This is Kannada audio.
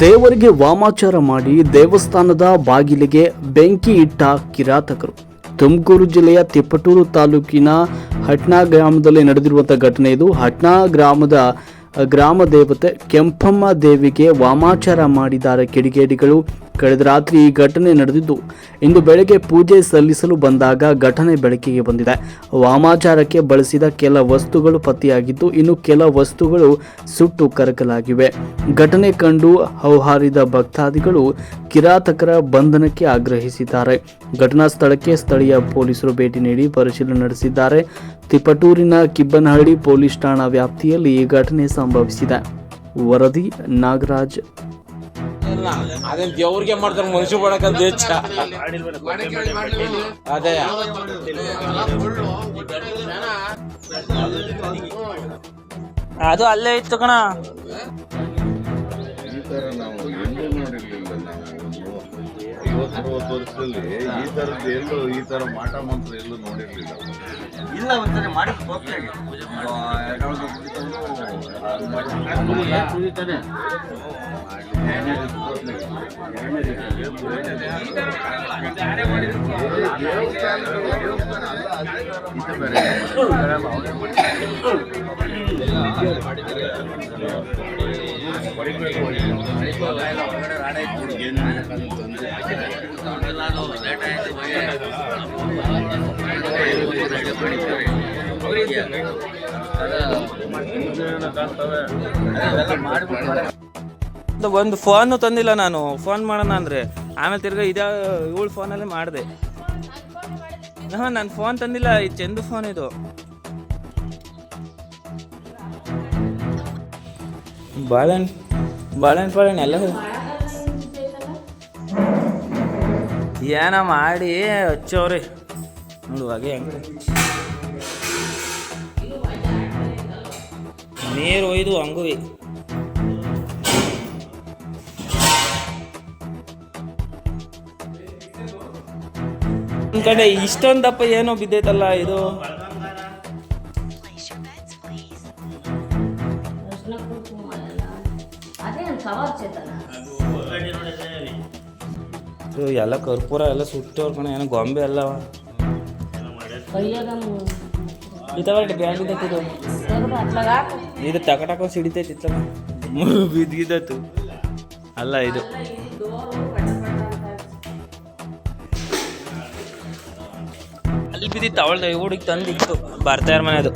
ದೇವರಿಗೆ ವಾಮಾಚಾರ ಮಾಡಿ ದೇವಸ್ಥಾನದ ಬಾಗಿಲಿಗೆ ಬೆಂಕಿ ಇಟ್ಟ ಕಿರಾತಕರು. ತುಮಕೂರು ಜಿಲ್ಲೆಯ ತಿಪ್ಪಟೂರು ತಾಲೂಕಿನ ಹಟ್ನಾ ಗ್ರಾಮದಲ್ಲಿ ನಡೆದಿರುವಂಥ ಘಟನೆ ಇದು. ಹಟ್ನಾ ಗ್ರಾಮದ ಗ್ರಾಮ ದೇವತೆ ಕೆಂಪಮ್ಮ ದೇವಿಗೆ ವಾಮಾಚಾರ ಮಾಡಿದ್ದಾರೆ ಕಿಡಿಗೇಡಿಗಳು. ಕಳೆದ ರಾತ್ರಿ ಈ ಘಟನೆ ನಡೆದಿದ್ದು, ಇಂದು ಬೆಳಗ್ಗೆ ಪೂಜೆ ಸಲ್ಲಿಸಲು ಬಂದಾಗ ಘಟನೆ ಬೆಳಕಿಗೆ ಬಂದಿದೆ. ವಾಮಾಚಾರಕ್ಕೆ ಬಳಸಿದ ಕೆಲ ವಸ್ತುಗಳು ಪತ್ತೆಯಾಗಿದ್ದು, ಇನ್ನು ಕೆಲ ವಸ್ತುಗಳು ಸುಟ್ಟು ಕರಕಲಾಗಿವೆ. ಘಟನೆ ಕಂಡು ಹೌಹಾರಿದ ಭಕ್ತಾದಿಗಳು ಕಿರಾತಕರ ಬಂಧನಕ್ಕೆ ಆಗ್ರಹಿಸಿದ್ದಾರೆ. ಘಟನಾ ಸ್ಥಳಕ್ಕೆ ಸ್ಥಳೀಯ ಪೊಲೀಸರು ಭೇಟಿ ನೀಡಿ ಪರಿಶೀಲನೆ ನಡೆಸಿದ್ದಾರೆ. ತಿಪಟೂರಿನ ಕಿಬ್ಬನಹಳ್ಳಿ ಪೊಲೀಸ್ ಠಾಣಾ ವ್ಯಾಪ್ತಿಯಲ್ಲಿ ಈ ಘಟನೆ ಸಂಭವಿಸಿದೆ. ವರದಿ ನಾಗರಾಜ್. ದೇವ್ರಿಗೆ ಮಾಡ್ತಾರೆ ಮನುಷ್ಯ ಹೆಚ್ಚ ಅದೇ. ಅದು ಅಲ್ಲೇ ಇತ್ತು ಕಣ. ಈ ತರ ನಾವು ಎಲ್ಲೂ ನೋಡಿರ್ಲಿಲ್ಲ ನಾವು ಒಂದು ಐವತ್ತು ಅರವತ್ತು ವರ್ಷದಲ್ಲಿ ಈ ತರದ್ದು ಎಲ್ಲೂ ಈ ತರ ಮಾಟ ಮಂತ್ರ ಎಲ್ಲೂ ನೋಡಿರ್ಲಿಲ್ಲ. ಇಲ್ಲ ಒಂದ್ಸರಿ ಮಾಡಿ. ತೋರ್ಸ್ತಾರೆ. ಒಂದು ಫೋನು ತಂದಿಲ್ಲ ನಾನು. ಫೋನ್ ಮಾಡೋಣ ಅಂದ್ರೆ. ಆಮೇಲೆ ತಿರ್ಗಾ ಇದ ಇವಳು ಫೋನಲ್ಲಿ ಮಾಡಿದೆ. ಹಾಂ, ನಾನು ಫೋನ್ ತಂದಿಲ್ಲ. ಈ ಚಂದು ಫೋನ್ ಇದು. ಬಾಳೆಹಣ್ಣು ಬಾಳೆಹಣ್ಣು ಬಾಳೆಹಣ್ಣು ಎಲ್ಲ ಏನ ಮಾಡಿ ಹಚ್ಚವ್ರಿ ನೋಡು, ಹಾಗೆ ನೀರು ಒಯ್ದು ಅಂಗುವಿ. ಒಂದ್ ಕಡೆ ಇಷ್ಟೊಂದಪ್ಪ ಏನೋ ಬಿದ್ದೈತಲ್ಲ ಇದು? ನನ್ನ ಎಲ್ಲ ಕರ್ಪೂರ ಎಲ್ಲ ಸುಟ್ಟವ್ರ ಕಣ, ಏನೋ ಗೊಂಬೆ ಕೈಯಾಗ ಈ ಇದು ಬ್ಯಾಂಡ್ ಇದು ಇದು ಟಕ ಸಿಡಿತೈತಿ ಬಿದ್ದಿದ್ದತ್ತು ಅಲ್ಲ ಇದು. ಅಲ್ಲಿ ಬಿದ್ದಿತ್ತು ಅವಳ ಹುಡುಗಿ ತಂದಿತ್ತು ಬರ್ತಾ ಇರ ಮನೆ ಅದು